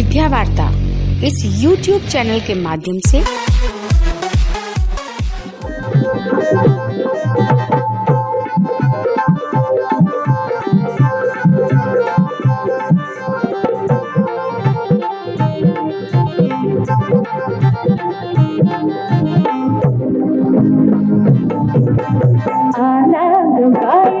विद्या वार्ता इस YouTube channel के माध्यम से। अलग भाई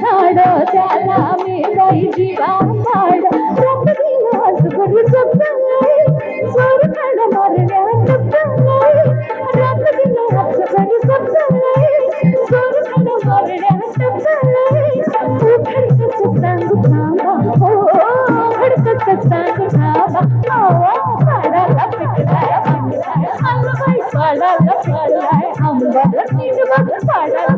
ಮಾತಾಡ ಚಾಲಾಮಿ ಕೈ ಜೀವ ಮಾಡ ಸಪ್ತಿ ನಾಸುಗರಿ ಸಪ್ಪನೈ ಸೋರು ಕಡ ಮರಣ ಸಪ್ಪನೈ ರಾತ್ರಿ ನಾಸುಗರಿ ಸಪ್ಪನೈ ಸೋರು ಕಡ ಮರಣ ಸಪ್ಪನೈ ಖಡ್ಕ ಸತ್ತಾಂಗು ಧಾಮ ಓ ಖಡ್ಕ ಸತ್ತಾಂಗು ಧಾಮ ಓ ಪಾಡಲ ಪಿಡಲ ಅಂಬೈ ಪಾಡಲ ಪಾಡಲ ಅಂಬಲ ನೀನು ಪಾಡಲ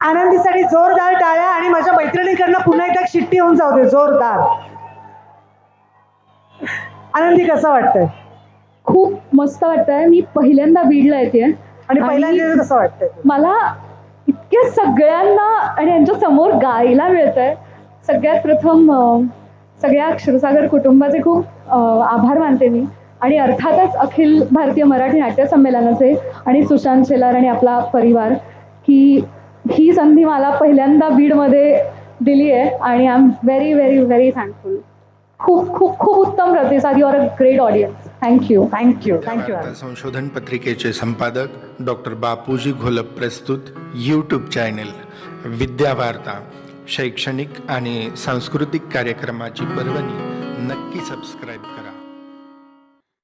आनंदीसाठी जोरदार टाळ्या आणि माझ्या मैत्रिणीकडनं पुन्हा एकदा शिट्टी होऊन जाऊ दे जोरदार. आनंदी कसं वाटतंय? खूप मस्त वाटतंय. मी पहिल्यांदा बीडला येते आणि पहिल्यांदा कसं वाटतंय? मला इतक्या सगळ्यांना आणि यांच्या समोर गायला मिळतंय. सगळ्यात प्रथम सगळ्या क्षीरसागर कुटुंबाचे खूप आभार मानते मी. आणि अर्थातच अखिल भारतीय मराठी नाट्य संमेलनाचे आणि सुशांत शेलार आणि आपला परिवार की ही संधी मला पहिल्यांदा बीडमध्ये दिली आहे आणि I am very very very thankful. खूप खूप खूप उत्तम प्रतिसाद. You are a great audience thank you thank you thank you संशोधन पत्रिकेचे संपादक डॉक्टर बापूजी घोलप प्रस्तुत यूट्यूब चॅनेल विद्या वार्ता. शैक्षणिक आणि सांस्कृतिक कार्यक्रमाची पर्वणी नक्की सबस्क्राईब करा.